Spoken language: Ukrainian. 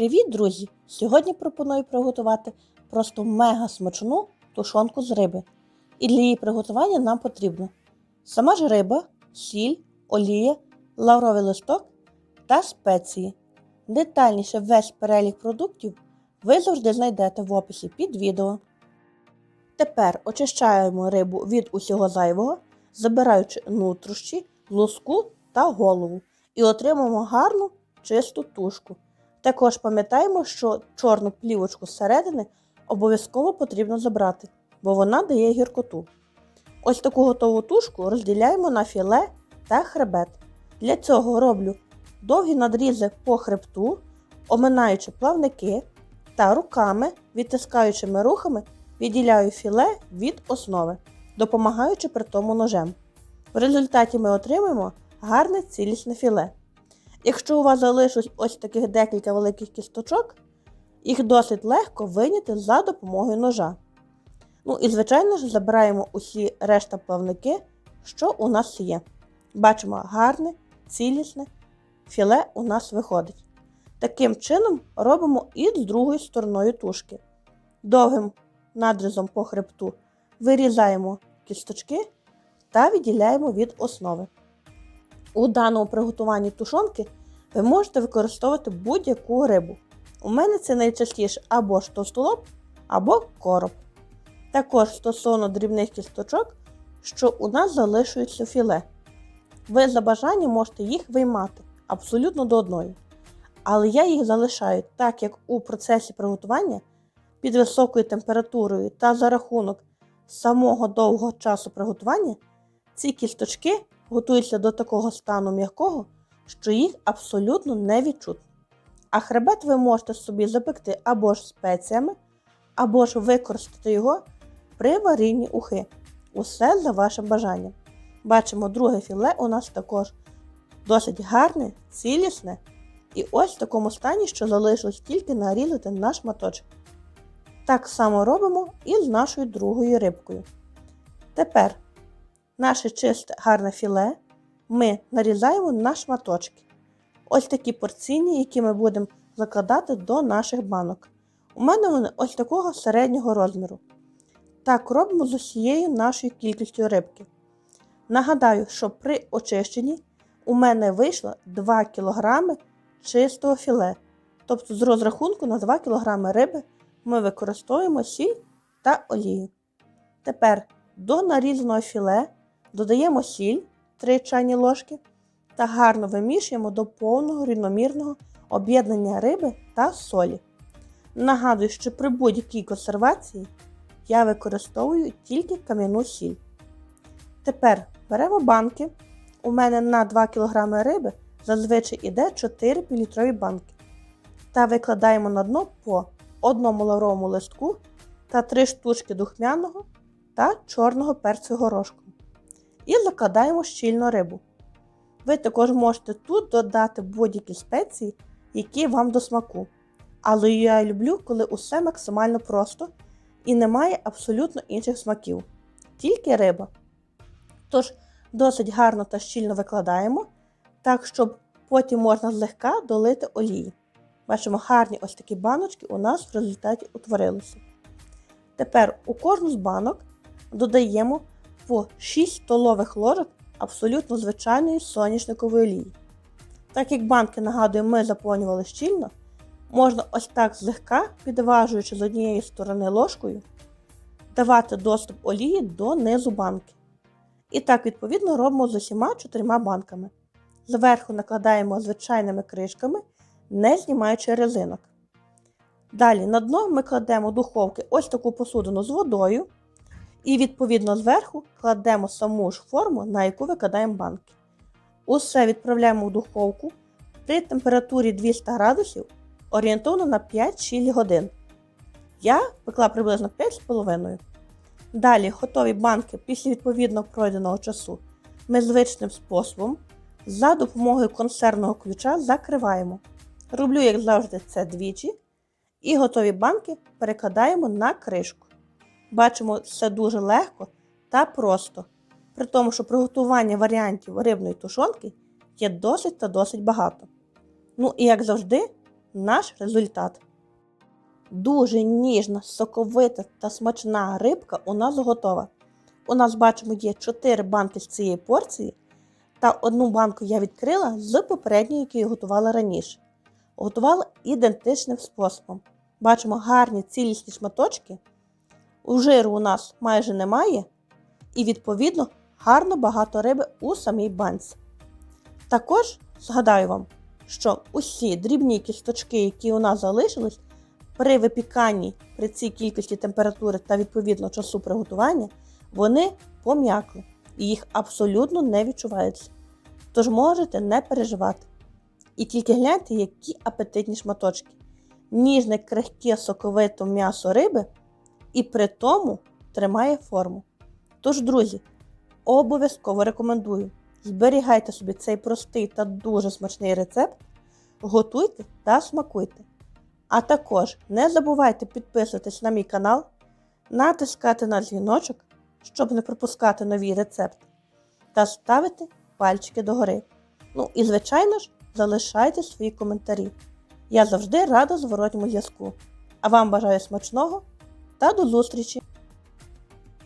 Привіт, друзі! Сьогодні пропоную приготувати просто мега смачну тушонку з риби. І для її приготування нам потрібно сама ж риба, сіль, олія, лавровий листок та спеції. Детальніше весь перелік продуктів ви завжди знайдете в описі під відео. Тепер очищаємо рибу від усього зайвого, забираючи нутрощі, луску та голову, і отримаємо гарну чисту тушку. Також пам'ятаємо, що чорну плівочку зсередини обов'язково потрібно забрати, бо вона дає гіркоту. Ось таку готову тушку розділяємо на філе та хребет. Для цього роблю довгі надрізи по хребту, оминаючи плавники та руками, відтискаючими рухами, відділяю філе від основи, допомагаючи при тому ножем. В результаті ми отримаємо гарне цілісне філе. Якщо у вас залишилось ось таких декілька великих кісточок, їх досить легко виняти за допомогою ножа. Ну і, звичайно ж, забираємо усі решта плавники, що у нас є. Бачимо гарне, цілісне філе у нас виходить. Таким чином робимо і з другою стороною тушки. Довгим надрізом по хребту вирізаємо кісточки та відділяємо від основи. У даному приготуванні тушонки ви можете використовувати будь-яку рибу. У мене це найчастіше або ж товстолоб, або короб. Також стосовно дрібних кісточок, що у нас залишується філе. Ви за бажанням можете їх виймати абсолютно до одної. Але я їх залишаю так, як у процесі приготування під високою температурою та за рахунок самого довгого часу приготування ці кісточки готуються до такого стану м'якого, що їх абсолютно не відчутно. А хребет ви можете собі запекти або ж спеціями, або ж використати його при варінні ухи. Усе за вашим бажанням. Бачимо, друге філе у нас також досить гарне, цілісне. І ось в такому стані, що залишилось тільки нарізати на шматочок. Так само робимо і з нашою другою рибкою. Тепер наше чисте гарне філе ми нарізаємо на шматочки. Ось такі порційні, які ми будемо закладати до наших банок. У мене вони ось такого середнього розміру. Так робимо з усією нашою кількістю рибки. Нагадаю, що при очищенні у мене вийшло 2 кг чистого філе. Тобто з розрахунку на 2 кг риби ми використовуємо сіль та олію. Тепер до нарізаного філе додаємо сіль 3 чайні ложки та гарно вимішуємо до повного рівномірного об'єднання риби та солі. Нагадую, що при будь-якій консервації я використовую тільки кам'яну сіль. Тепер беремо банки. У мене на 2 кг риби зазвичай іде 4 півлітрові банки. Та викладаємо на дно по одному лавровому листку та 3 штучки духмяного та чорного перцю горошку. І закладаємо щільно рибу. Ви також можете тут додати будь-які спеції, які вам до смаку. Але я люблю, коли усе максимально просто і немає абсолютно інших смаків. Тільки риба. Тож, досить гарно та щільно викладаємо, так, щоб потім можна злегка долити олії. Бачимо, гарні ось такі баночки у нас в результаті утворилися. Тепер у кожну з банок додаємо по 6 столових ложок абсолютно звичайної соняшникової олії. Так як банки, нагадую, ми заповнювали щільно, можна ось так злегка, підважуючи з однієї сторони ложкою, давати доступ олії до низу банки. І так, відповідно, робимо з усіма чотирма банками. Зверху накладаємо звичайними кришками, не знімаючи резинок. Далі на дно ми кладемо духовки ось таку посудину з водою. І, відповідно, зверху кладемо саму ж форму, на яку викладаємо банки. Усе відправляємо в духовку при температурі 200 градусів орієнтовно на 5-6 годин. Я пекла приблизно 5,5. Далі готові банки після відповідно пройденого часу ми звичним способом за допомогою консервного ключа закриваємо. Роблю, як завжди, це двічі. І готові банки перекладаємо на кришку. Бачимо, все дуже легко та просто. При тому, що приготування варіантів рибної тушонки є досить та досить багато. Ну і як завжди, наш результат. Дуже ніжна, соковита та смачна рибка у нас готова. У нас, бачимо, є 4 банки з цієї порції, та одну банку я відкрила з попередньої, яку я готувала раніше. Готувала ідентичним способом. Бачимо гарні цілісні шматочки. Жиру у нас майже немає, і, відповідно, гарно багато риби у самій банці. Також згадаю вам, що усі дрібні кісточки, які у нас залишились, при випіканні при цій кількості температури та відповідно часу приготування, вони пом'якли і їх абсолютно не відчувається. Тож можете не переживати. І тільки гляньте, які апетитні шматочки. Ніжне, крихке, соковите м'ясо риби і при тому тримає форму. Тож, друзі, обов'язково рекомендую. Зберігайте собі цей простий та дуже смачний рецепт, готуйте та смакуйте. А також не забувайте підписуватись на мій канал, натискати на дзвіночок, щоб не пропускати нові рецепти, та ставити пальчики догори. Ну і, звичайно ж, залишайте свої коментарі. Я завжди рада зворотньому зв'язку. А вам бажаю смачного та до зустрічі!